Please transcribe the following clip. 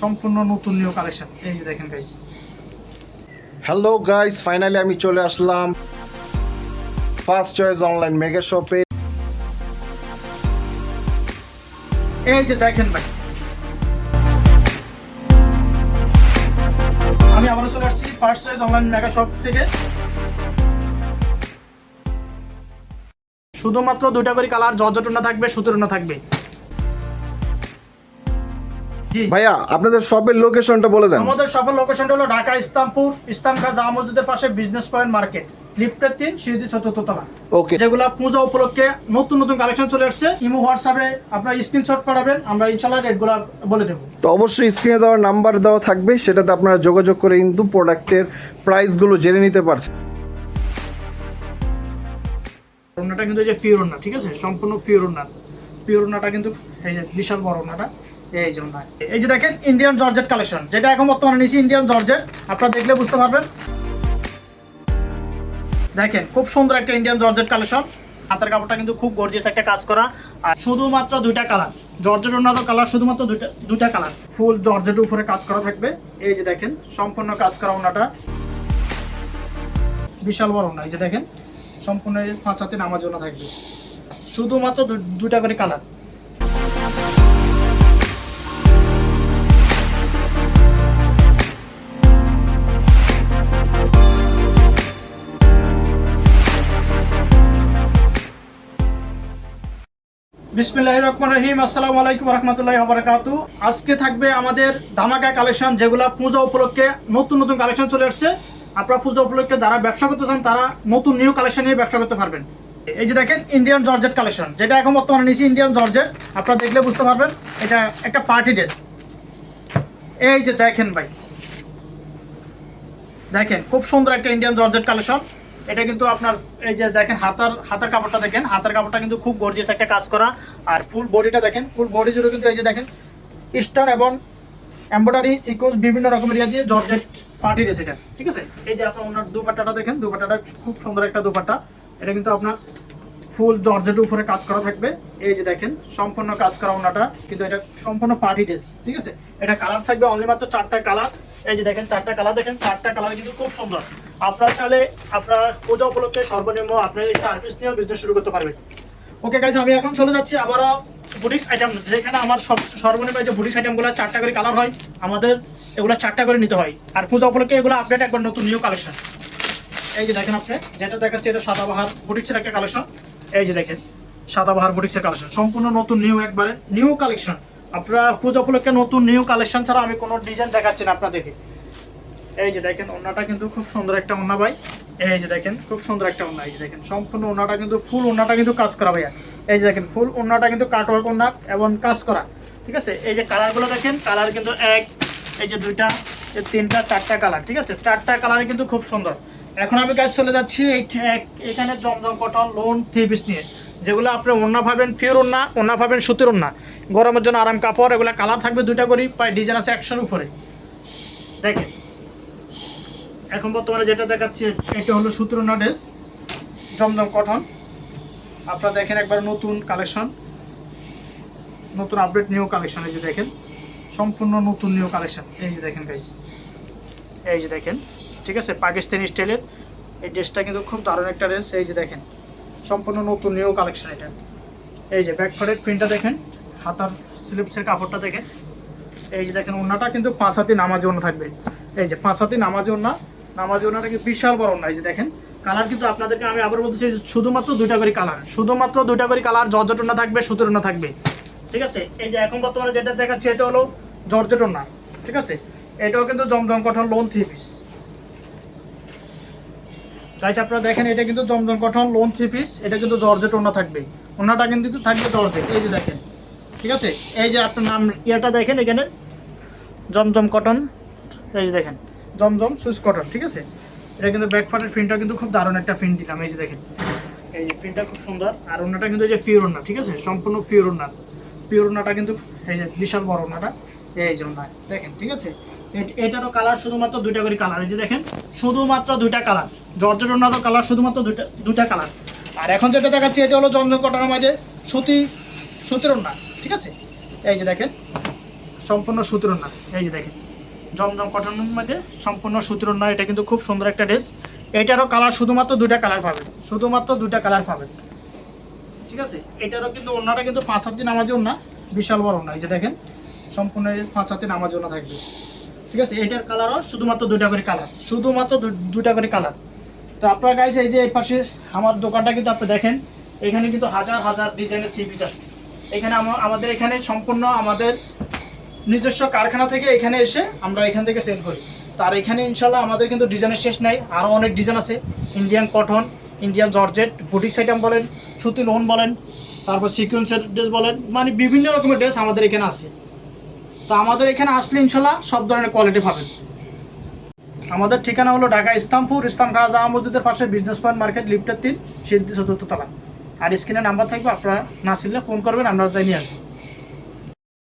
সম্পূর্ণ নতুন new collection. এই যে দেখেন গাইস হ্যালো গাইস ফাইনালি আমি চলে আসলাম। ফার্স্ট চয়েস অনলাইন মেগা শপে এই যে দেখেন ভাই। আমি আবারও চলে আসছি first choice online mega shop থেকে। শুধুমাত্র দুইটা করে কালার জর্জটনা থাকবে সুতরনা থাকবে। ভাইয়া আপনাদের শপের লোকেশনটা বলে দেন। আমাদের সফল লোকেশনটা হলো ঢাকা ইসলামপুর ইসলামখা জামা মসজিদের পাশে বিজনেস পয়েন্ট মার্কেট লিফটের তিন সিঁড়ি চতুর্থ তলা। ওকে যেগুলো পূজা উপলক্ষে নতুন নতুন কালেকশন চলে আসছে। ইমো হোয়াটসঅ্যাপে আপনার স্ক্রিনশট পাঠাবেন আমরা ইনশাল্লাহ রেটগুলো বলে দেবো। তো অবশ্যই স্ক্রিনে দেওয়ার নাম্বার দেওয়া থাকবে সেটাতে আপনারা যোগাযোগ করে কিন্তু প্রোডাক্টের প্রাইসগুলো জেনে নিতে পারছেন। ওড়নাটা কিন্তু যে পিওর ওড়না ঠিক আছে? সম্পূর্ণ পিওর ওড়না। পিওর ওড়নাটা কিন্তু এই যে বিশাল বড় ওড়নাটা। এই যে ওড়না এই যে দেখেন ইন্ডিয়ান জর্জেট কালেকশন যেটা এখন বর্তমানে নিয়েছি ইন্ডিয়ান জর্জেট আপনারা দেখলে বুঝতে পারবেন। দেখেন, খুব সুন্দর একটা ইন্ডিয়ান জর্জেট কালেকশন হাতের কাপড়টা কিন্তু খুব গর্জিয়াস একটা কাজ করা। আর শুধুমাত্র দুইটা কালার জর্জেট ওড়নারও কালার শুধুমাত্র দুইটা দুইটা কালার ফুল জর্জেটের উপরে কাজ করা থাকবে। এই যে দেখেন, সম্পূর্ণ কাজ করা ওড়নাটা। বিশাল বড় ওড়না, এই যে দেখেন, সম্পূর্ণ পাঁচ হাতে নামার জন্য থাকবে। শুধুমাত্র দু- দুটা করে কালার বিসমিল্লাহির রহমানির রহিম। আসসালামু আলাইকুম রহমতুল্লাহি বারাকাতু আজকে থাকবে আমাদের ধামাকা কালেকশন যেগুলো পূজা উপলক্ষে নতুন নতুন কালেকশন চলে আসছে। আপনারা পূজা উপলক্ষে যারা ব্যবসা করতে চান, তারা নতুন নিউ কালেকশন নিয়ে ব্যবসা করতে পারবেন। এই যে দেখেন ইন্ডিয়ান জর্জেট কালেকশন। যেটা এখন বর্তমানে নিয়েছি ইন্ডিয়ান জর্জেট আপনারা দেখলে বুঝতে পারবেন, এটা একটা পার্টি ড্রেস এই যে দেখেন ভাই। দেখেন, খুব সুন্দর একটা ইন্ডিয়ান জর্জেট কালেকশন। এটা কিন্তু আপনার এই যে দেখেন হাতার হাতার কাপড়টা দেখেন, হাতার কাপড়টা কিন্তু খুব গর্জিয়াস একটা কাজ করা। আর ফুল বডিটা দেখেন ফুল বডি জুড়ে কিন্তু এই যে দেখেন স্টোন এবং এম্বয়ডারি সিকোয়েন্স বিভিন্ন রকমের ইয়া দিয়ে জর্জেট পার্টি ড্রেস এটা, ঠিক আছে? এই যে আপনার ওনার দুপাট্টাটা দেখেন, দুপাট্টাটা খুব সুন্দর একটা দুপাট্টা। এটা কিন্তু আপনার ফুল জর্জেটের উপরে কাজ করা থাকবে। এই যে দেখেন, সম্পূর্ণ কাজ করা ওনাটা, কিন্তু এটা সম্পূর্ণ পার্টি ড্রেস ঠিক আছে? এটা কালার থাকবে অনলি মাত্র চারটা কালার এই যে দেখেন, চারটা কালার দেখেন, চারটা কালার কিন্তু খুব সুন্দর। আপনার চাইলে, আপনার পূজা উপলক্ষে সর্বনিম্ন আপনি এই চার পিস নিয়েও বিজনেস শুরু করতে পারবেন। ওকে গাইজ আমি এখন চলে যাচ্ছি আবারও বুটিক্স আইটেম যেখানে আমার সব, সর্বনিম্ন যে বুটিক্স আইটেমগুলো চারটা করে কালার হয়, আমাদের এগুলো চারটা করে নিতে হয়। আর পূজা উপলক্ষে এগুলো আপডেট একবার নতুন নিউ কালেকশন এই যে দেখেন আপনি, যেটা দেখাচ্ছে এটা সাদাবাহার বুটিক্সের একটা কালেকশন এই যে দেখেন, সাদা সাদাবাহার বুটিক্সের কালেকশন সম্পূর্ণ নতুন নিউ একবারে নিউ কালেকশন আপনারা পূজা উপলক্ষে নতুন নিউ কালেকশন ছাড়া আমি কোনো ডিজাইন দেখাচ্ছি না আপনাদেরকে। এই যে দেখেন ওনাটা কিন্তু খুব সুন্দর একটা ওনা ভাই। এই যে দেখেন, খুব সুন্দর একটা ওনা এই যে দেখেন, সম্পূর্ণ ওনাটা কিন্তু ফুল ওনাটা কিন্তু কাজ করা ভাইয়া। এই যে দেখেন ফুল ওনাটা কিন্তু কাটওয়ার্ক ওনা এবং কাজ করা, ঠিক আছে? এই যে কালারগুলো দেখেন কালার কিন্তু এক, এই যে দুইটা, এই তিনটা, চারটা কালার ঠিক আছে? চারটা কালার কিন্তু খুব সুন্দর। এখন আমি কাজ চলে যাচ্ছি এখানে জমজম কটন লোন থ্রি পিস নিয়ে। যেগুলো আপনি ওন্না পাবেন ফিওর ওন্না ওন্না পাবেন সুতির ওন্না গরমের জন্য আরাম কাপড়, এগুলো কালার থাকবে দুইটা করি, প্রায় ডিজাইন আছে একশোর উপরে। দেখেন। এখন বর্তমানে যেটা দেখাচ্ছি, এটা হলো সুতির ওন্না ড্রেস জমজম কটন। আপনারা দেখেন একবার নতুন কালেকশন নতুন আপডেট নিউ কালেকশন এই যে দেখেন। সম্পূর্ণ নতুন নিউ কালেকশন এই যে দেখেন গাইস এই যে দেখেন। ঠিক আছে? পাকিস্তানি স্টাইলের এই ড্রেসটা কিন্তু খুব দারুণ একটা ড্রেস এই যে দেখেন, সম্পূর্ণ নতুন নিউ কালেকশন এটা। এই যে ব্যাক ফ্রন্টের প্রিন্টটা দেখেন, হাতার স্লিপসের কাপড়টা দেখেন। এই যে দেখেন ওনাটা কিন্তু পাঁচ হাতি নামাজ ওনা থাকবে। এই যে পাঁচ হাতি নামাজ ওনা নামাজ ওনাটা বিশাল বড় ওনা এই যে দেখেন কালার কিন্তু আপনাদেরকে আমি আবার বলতেছি শুধুমাত্র দুইটা করে কালার শুধুমাত্র দুইটা করে কালার জর্জট ওনা থাকবে, সুতোর ওনা থাকবে। ঠিক আছে? এই যে এখন বর্তমানে যেটা দেখাচ্ছি, এটা হলো জর্জেট ওনা ঠিক আছে? এটাও কিন্তু জমজম cotton lawn three piece guys আপনারা দেখেন, এটা কিন্তু জমজম কটন লোন থ্রি পিস এটা কিন্তু জর্জেট ওনা থাকবে। ওনাটা কিন্তু থাকবে জর্জেট এই যে দেখেন। ঠিক আছে? এই যে আপনার নাম, ইয়েটা দেখেন এখানে। জমজম কটন, এই যে দেখেন। জমজম সুইস কটন, ঠিক আছে? এটা কিন্তু ব্যাক পার্টের প্রিন্টটা কিন্তু খুব দারুণ একটা প্রিন্ট দিলাম, এই যে দেখেন। এই যে প্রিন্টটা খুব সুন্দর। আর ওনাটা কিন্তু এই যে পিওর ওনা ঠিক আছে? সম্পূর্ণ পিওর ওনা পিওর ওনাটা কিন্তু, এই যে বিশাল বড় ওনাটা এই যে ওনা দেখেন, ঠিক আছে? এট- এটারও কালার শুধুমাত্র দুইটা করে কালার এই যে দেখেন, শুধুমাত্র দুইটা কালার জর্জের ওনারও কালার শুধুমাত্র দুইটা দুইটা কালার আর এখন যেটা দেখাচ্ছি, এটা হলো জমজম কটনের মাঝে সুতি, সুতির ওনা ঠিক আছে? এই যে দেখেন, সম্পূর্ণ সুতির না এই যে দেখেন। জমজম কটনের মধ্যে সম্পূর্ণ সুতির না এটা কিন্তু খুব সুন্দর একটা ড্রেস এটারও কালার শুধুমাত্র দুইটা কালার পাবেন, শুধুমাত্র দুইটা কালার পাবেন। ঠিক আছে? এটারও কিন্তু ওনাটা কিন্তু পাঁচ সাত দিন নামাজি ওনা বিশাল বড় না এই যে দেখেন। সম্পূর্ণ পাঁচ হাতে নামাজি ওনা থাকবে। ঠিক আছে? এটার কালারও শুধুমাত্র দুইটা করে কালার শুধুমাত্র দুইটা করে কালার তো আপনার গাইজ এই যে এই পাশে আমার দোকানটা কিন্তু আপনি দেখেন, এখানে কিন্তু হাজার হাজার ডিজাইনের থ্রি পিস আছে। এখানে আমাদের এখানে সম্পূর্ণ আমাদের নিজস্ব কারখানা থেকে এখানে এসে আমরা এখান থেকে সেল করি। তার এখানে ইনশাল্লাহ আমাদের কিন্তু ডিজাইনের শেষ নাই আরও অনেক ডিজাইন আছে। Indian cotton Indian georgette boutiques item বলেন, সুতি লোন বলেন, তারপর সিকুয়েন্সের ড্রেস বলেন মানে বিভিন্ন রকমের ড্রেস আমাদের এখানে আছে। তো আমাদের এখানে আসলে ইনশাল্লাহ সব ধরনের কোয়ালিটি পাবেন। আমাদের ঠিকানা হলো ঢাকা ইসলামপুর, ইসলাম খাওয়া জামা মসজিদের পাশে বিজনেস পয়েন্ট মার্কেট লিফটের তিন সিদ্ধি চতুর্থ তলা। আর স্ক্রিনে নাম্বার থাকবে, আপনারা না ফোন করবেন, আমরা যাই নিয়ে আসব।